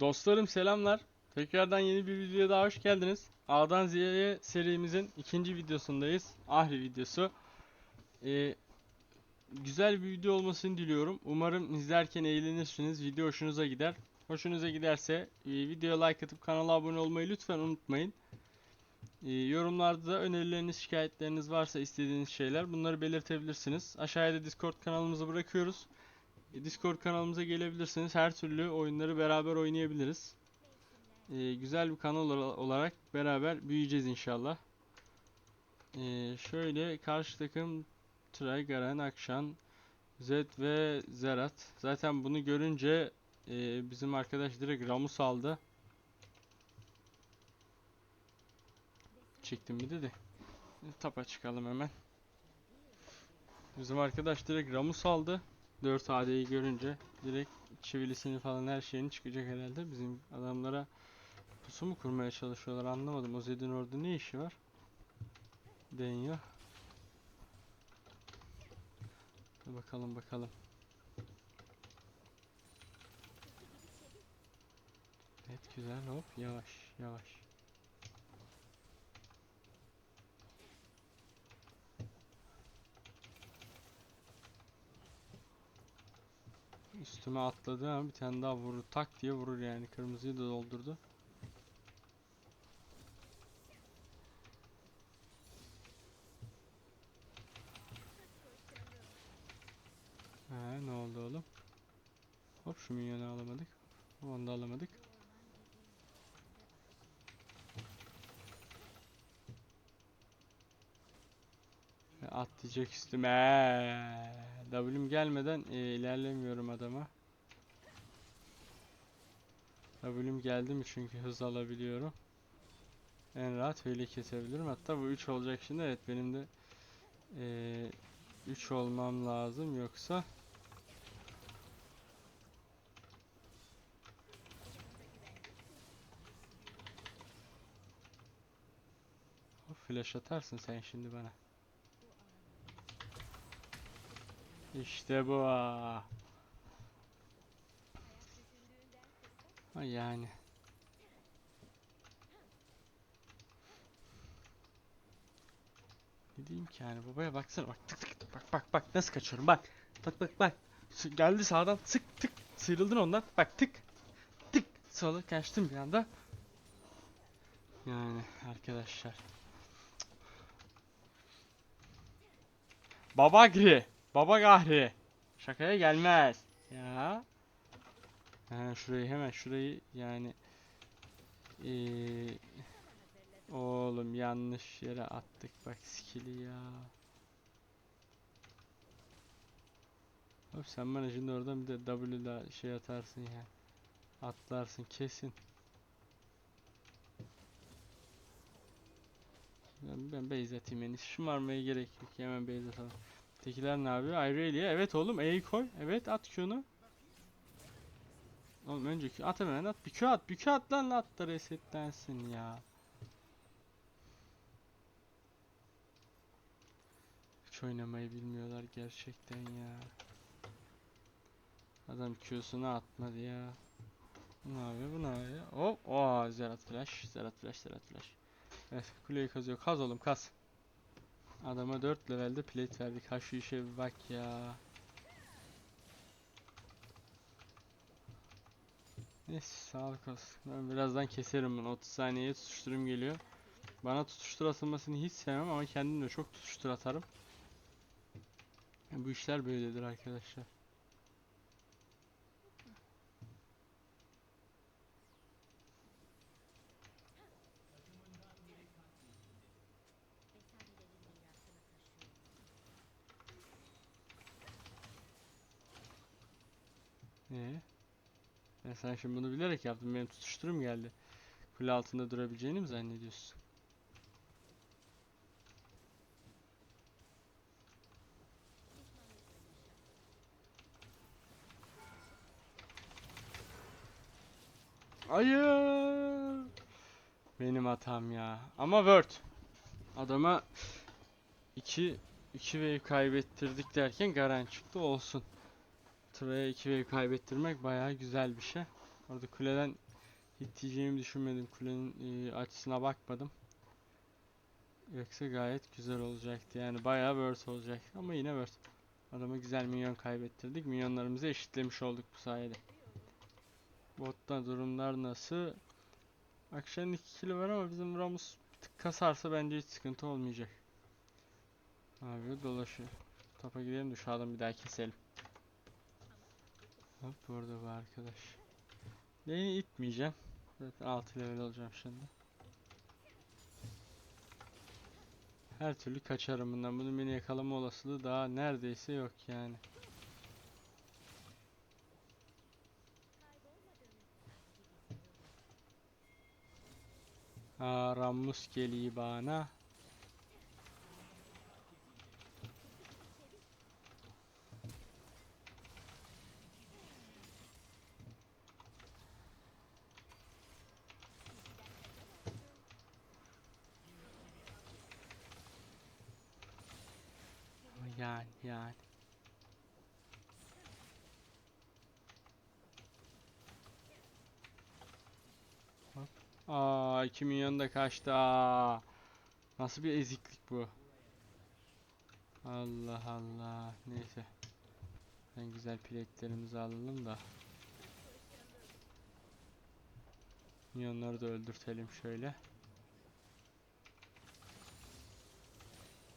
Dostlarım selamlar. Tekrardan yeni bir videoya daha hoş geldiniz. A'dan Z'ye serimizin ikinci videosundayız. Ahri videosu. Ee, güzel bir video olmasını diliyorum. Umarım izlerken eğlenirsiniz. Video hoşunuza gider. Hoşunuza giderse e, videoya like atıp kanala abone olmayı lütfen unutmayın. E, yorumlarda da önerileriniz, şikayetleriniz varsa istediğiniz şeyler bunları belirtebilirsiniz. Aşağıya da Discord kanalımızı bırakıyoruz. E, Discord kanalımıza gelebilirsiniz. Her türlü oyunları beraber oynayabiliriz. E, güzel bir kanal ola- olarak beraber büyüyeceğiz inşallah. E, şöyle karşı takım Tray, Garen, Akşan, Zed ve Zerat. Zaten bunu görünce e, bizim arkadaş direkt Ramus aldı. Çektim bir de de. Tapa çıkalım hemen. Bizim arkadaş direkt Ramus aldı. 4 AD'yi görünce direkt çivilisini falan her şeyini çıkacak herhalde. Bizim adamlara pusu mu kurmaya çalışıyorlar anlamadım. O Zed'in orada ne işi var? Deniyor. Bakalım bakalım. Evet güzel hop yavaş yavaş. Üstüme atladı ama bir tane daha vurur. Tak diye vurur yani. Kırmızıyı da doldurdu. He ne oldu oğlum? Hop şu minyonu alamadık. Onu da alamadık. E, Atlayacak üstüme. W'm gelmeden e, ilerlemiyorum adama. W'm geldi mi çünkü hız alabiliyorum. En rahat öyle kesebilirim. Hatta bu 3 olacak şimdi. Evet benim de 3 olmam lazım yoksa Flash atarsın sen şimdi bana. İşte bu. Yani. Ne diyeyim ki yani? Babaya baksana bak tık tık tık bak bak bak nasıl kaçıyorum bak. Bak bak bak. Geldi sağdan sık tık sıyrıldın ondan. Bak tık tık sola kaçtım bir anda. Yani arkadaşlar. Baba gri Baba gahri Şakaya gelmez Ya Ha, şurayı hemen şurayı yani eee Oğlum yanlış yere attık bak skill'i ya. Abi sen bana şimdi oradan bir de W da şey atarsın ya. Atlarsın kesin. Ben, ben base atayım iyisi. Şımarmaya gerek yok. Hemen base atalım. Tekiler ne yapıyor? Irelia. Evet oğlum E'yi koy. Evet at Q'nu. Oğlum önce Q at hemen at. Bir Q at. Bir Q at lan at da resetlensin ya. Hiç oynamayı bilmiyorlar gerçekten ya. Adam Q'sunu atmadı ya. Bu ne yapıyor? Bu ne yapıyor? Hop! Ooo Zerat Flash. Zerat Flash, Zerat Flash. Evet, kuleyi kazıyor. Kaz oğlum kaz. Adama 4 levelde plate verdik. Ha şu işe bir bak ya. Neyse sağlık olsun. Ben birazdan keserim bunu. 30 saniyeye tutuşturum geliyor. Bana tutuştur atılmasını hiç sevmem ama kendim de çok tutuştur atarım. Bu işler böyledir arkadaşlar. Ee? Sen şimdi bunu bilerek yaptın. Benim tutuşturum geldi. Kule altında durabileceğini mi zannediyorsun? Hayır. Benim hatam ya. Ama Word. Adama 2 2 wave kaybettirdik derken Garen çıktı olsun. Traya 2 wave kaybettirmek bayağı güzel bir şey. Orada kuleden İteceğimi düşünmedim. Kulenin e, açısına bakmadım. Yoksa gayet güzel olacaktı. Yani bayağı worth olacak. Ama yine worth. Adama güzel minyon kaybettirdik. Minyonlarımızı eşitlemiş olduk bu sayede. Botta durumlar nasıl? Akşamın 2 kilo var ama bizim Ramus tık kasarsa bence hiç sıkıntı olmayacak. Abi dolaşıyor. Topa gidelim de şu adamı bir daha keselim. Hop burada bu arkadaş. Lane'i itmeyeceğim. Zaten 6 level olacağım şimdi. Her türlü kaçarım bundan. Bunun beni yakalama olasılığı daha neredeyse yok yani. Aa, Rammus geliyor bana. Yani yani. Hop. Aa 2 milyon kaçtı. Aa. Nasıl bir eziklik bu? Allah Allah. Neyse. En güzel pleklerimizi alalım da. Milyonları da öldürtelim şöyle.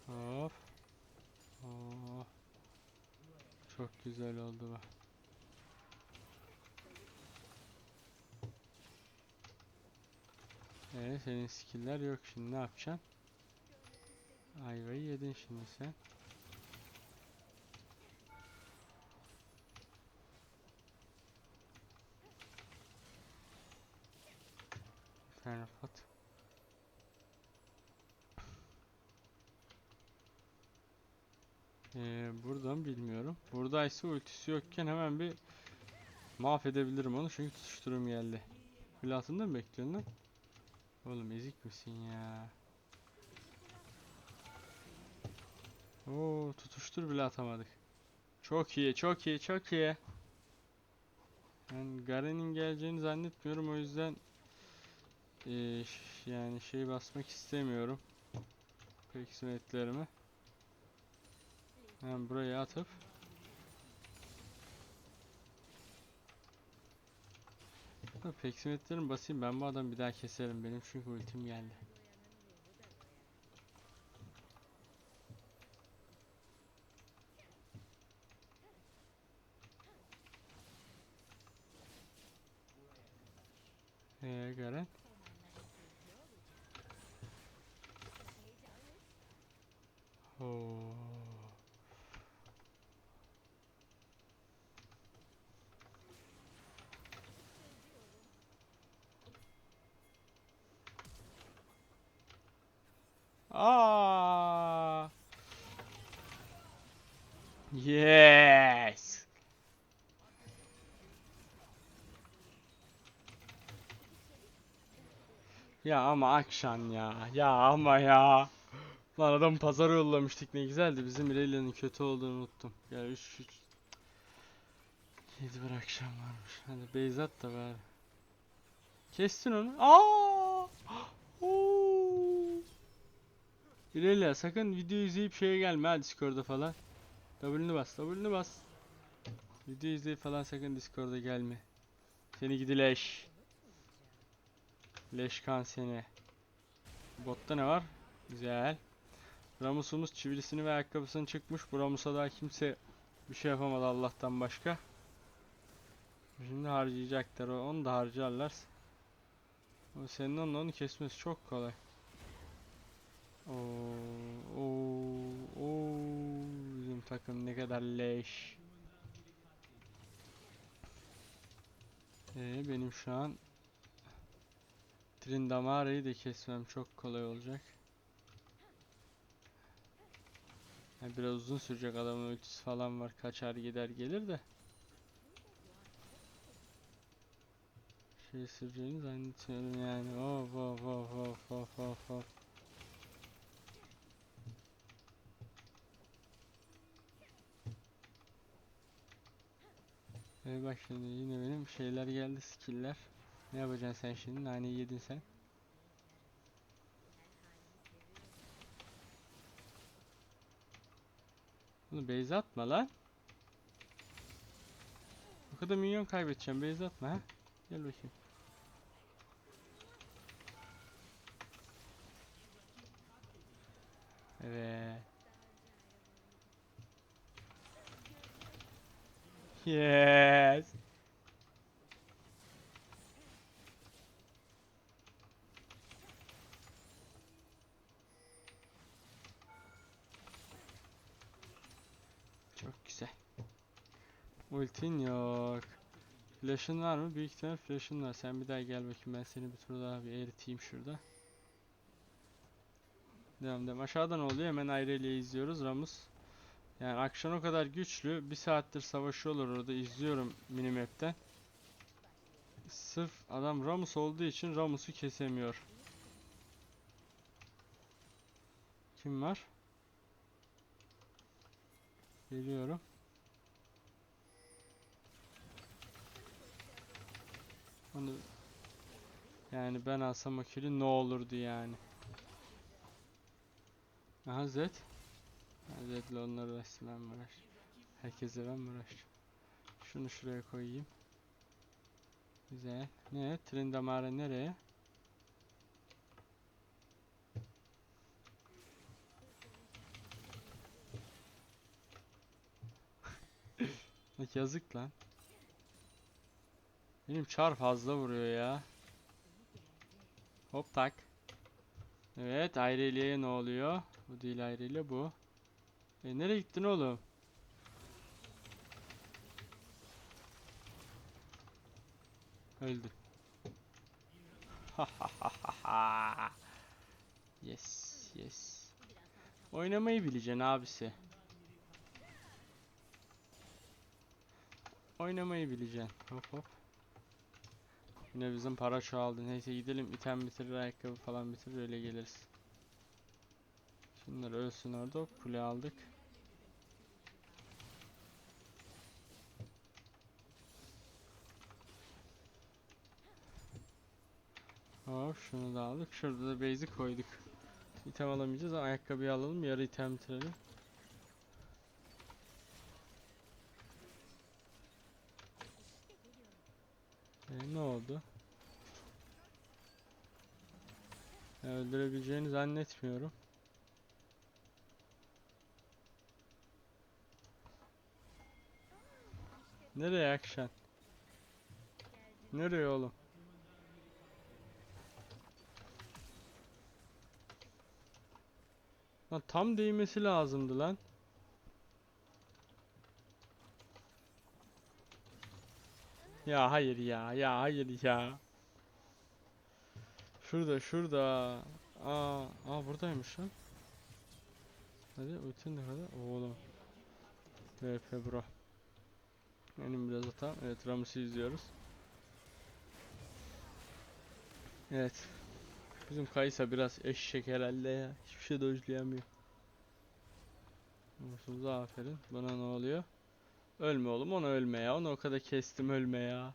Hop. Oo. Çok güzel oldu bu. Ee, senin skill'ler yok şimdi ne yapacaksın? Ayvayı yedin şimdi sen. Bir Ee, buradan bilmiyorum. Buradaysa ultisi yokken hemen bir mahvedebilirim onu çünkü tutuşturum geldi. Kule altında mı bekliyorsun lan? Oğlum ezik misin ya? Oo tutuştur bile atamadık. Çok iyi, çok iyi, çok iyi. Ben Garen'in geleceğini zannetmiyorum o yüzden ş- yani şey basmak istemiyorum. Peksimetlerimi. Hemen buraya atıp Ha, Peksimetlerimi basayım ben bu adamı bir daha keserim benim çünkü ultim geldi. Ee Garen. Aa. Yes. Ya ama Akşan ya. Ya ama ya. Lan adam pazara yollamıştık ne güzeldi. Bizim İrelia'nın kötü olduğunu unuttum. Ya 3 3 7 bir akşam varmış. Hadi Beyzat da ver. Kestin onu. Aa! İrelia sakın video izleyip şeye gelme ha Discord'a falan. W'nü bas, W'nü bas. Video izleyip falan sakın Discord'a gelme. Seni gidi leş. Leşkan seni. Botta ne var? Güzel. Ramus'umuz çivilisini ve ayakkabısını çıkmış. Bu Ramus'a daha kimse bir şey yapamadı Allah'tan başka. Şimdi harcayacaklar. Onu da harcarlar. Senin onun onu kesmesi çok kolay. Oo, oo, oo, bizim takım ne kadar leş. Ee, benim şu an Trindamara'yı da kesmem çok kolay olacak. Yani biraz uzun sürecek adamın ultisi falan var. Kaçar gider gelir de. Şey süreceğini zannetmiyorum yani. Of of of of of of of. Ee, bak şimdi yine benim şeyler geldi skill'ler. Ne yapacaksın sen şimdi? Naneyi yedin sen. Bunu base atma lan. Bu kadar minyon kaybedeceğim. Base atma ha. Gel bakayım. Evet. Yes. Çok güzel. Ultin yok. Flash'ın var mı? Büyük ihtimal flash'ın var. Sen bir daha gel bakayım ben seni bir tur daha bir eriteyim şurada. Devam devam. Aşağıdan oluyor. Hemen Irelia izliyoruz. Ramus. Yani akşam o kadar güçlü. Bir saattir savaşıyorlar orada. izliyorum minimap'ten. Sırf adam Ramus olduğu için Ramus'u kesemiyor. Kim var? Geliyorum. Onu yani ben alsam o kill'i ne olurdu yani. Aha Zed. Zed'le onları uğraşsın ben uğraşacağım? Herkese ben uğraşacağım? Şunu şuraya koyayım. Güzel. Ne? Trindamara nereye? Bak yazık lan. Benim çar fazla vuruyor ya. Hop tak. Evet Ayrelia'ya ne oluyor? Bu değil Ayrelia bu. E nereye gittin oğlum? Öldü. yes, yes. Oynamayı bileceksin abisi. Oynamayı bileceksin. Hop hop. Yine bizim para çoğaldı. Neyse gidelim item bitirir, ayakkabı falan bitirir öyle geliriz. Şunlar ölsün orada. Kule aldık. Hop şunu da aldık. Şurada da base'i koyduk. İtem alamayacağız ama ayakkabıyı alalım. Yarı item bitirelim. E, ne oldu? Ya, öldürebileceğini zannetmiyorum. Nereye akşam? Nereye oğlum? Lan tam değmesi lazımdı lan. Ya hayır ya, ya hayır ya. Şurada, şurada. Aa, aa buradaymış lan. Hadi ultin ne kadar? Oğlum. VP bro. Benim biraz hata. Evet Ramos'u izliyoruz. Evet. Bizim Kaysa biraz eşek herhalde ya. Hiçbir şey dojlayamıyor. Ramos'umuza aferin. Buna ne oluyor? Ölme oğlum ona ölme ya. Onu o kadar kestim ölme ya.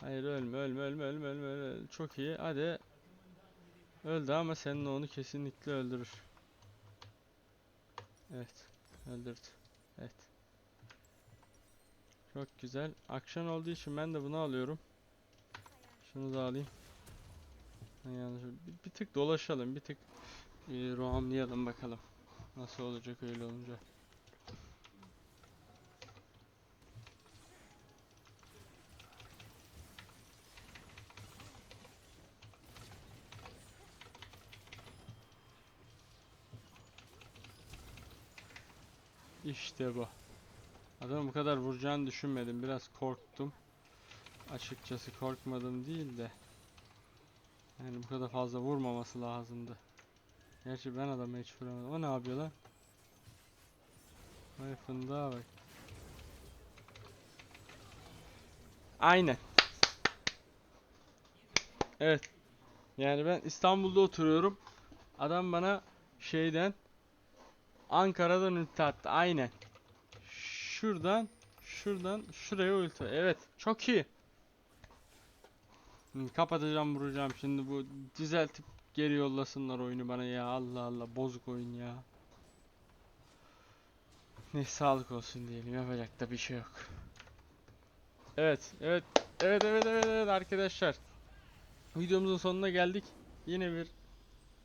Hayır ölme ölme ölme ölme ölme. Çok iyi. Hadi. Öldü ama senin onu kesinlikle öldürür. Evet. Öldürdü. Evet. Çok güzel. Akşam olduğu için ben de bunu alıyorum. Şunu da alayım. Yanlış bir, bir tık dolaşalım. Bir tık e, roamlayalım bakalım. Nasıl olacak öyle olunca. İşte bu. Adamı bu kadar vuracağını düşünmedim. Biraz korktum. Açıkçası korkmadım değil de. Yani bu kadar fazla vurmaması lazımdı. Gerçi ben adamı hiç vuramadım. O ne yapıyor lan? Vay fındığa bak. Aynen. Evet. Yani ben İstanbul'da oturuyorum. Adam bana şeyden Ankara'dan ulti attı. Aynen. Şuradan şuradan şuraya ulti. Evet. Çok iyi. Kapatacağım vuracağım şimdi bu düzeltip geri yollasınlar oyunu bana ya Allah Allah bozuk oyun ya. Ne sağlık olsun diyelim yapacak da bir şey yok. Evet evet evet evet evet evet arkadaşlar. Videomuzun sonuna geldik. Yine bir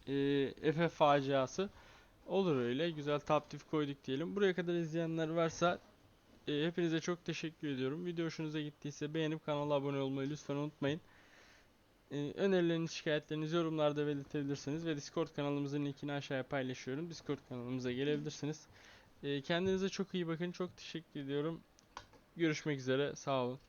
eee FF faciası. Olur öyle. Güzel taptif koyduk diyelim. Buraya kadar izleyenler varsa e, hepinize çok teşekkür ediyorum. Video hoşunuza gittiyse beğenip kanala abone olmayı lütfen unutmayın. E, önerileriniz, şikayetlerinizi yorumlarda belirtebilirsiniz ve Discord kanalımızın linkini aşağıya paylaşıyorum. Discord kanalımıza gelebilirsiniz. E, kendinize çok iyi bakın. Çok teşekkür ediyorum. Görüşmek üzere. Sağ olun.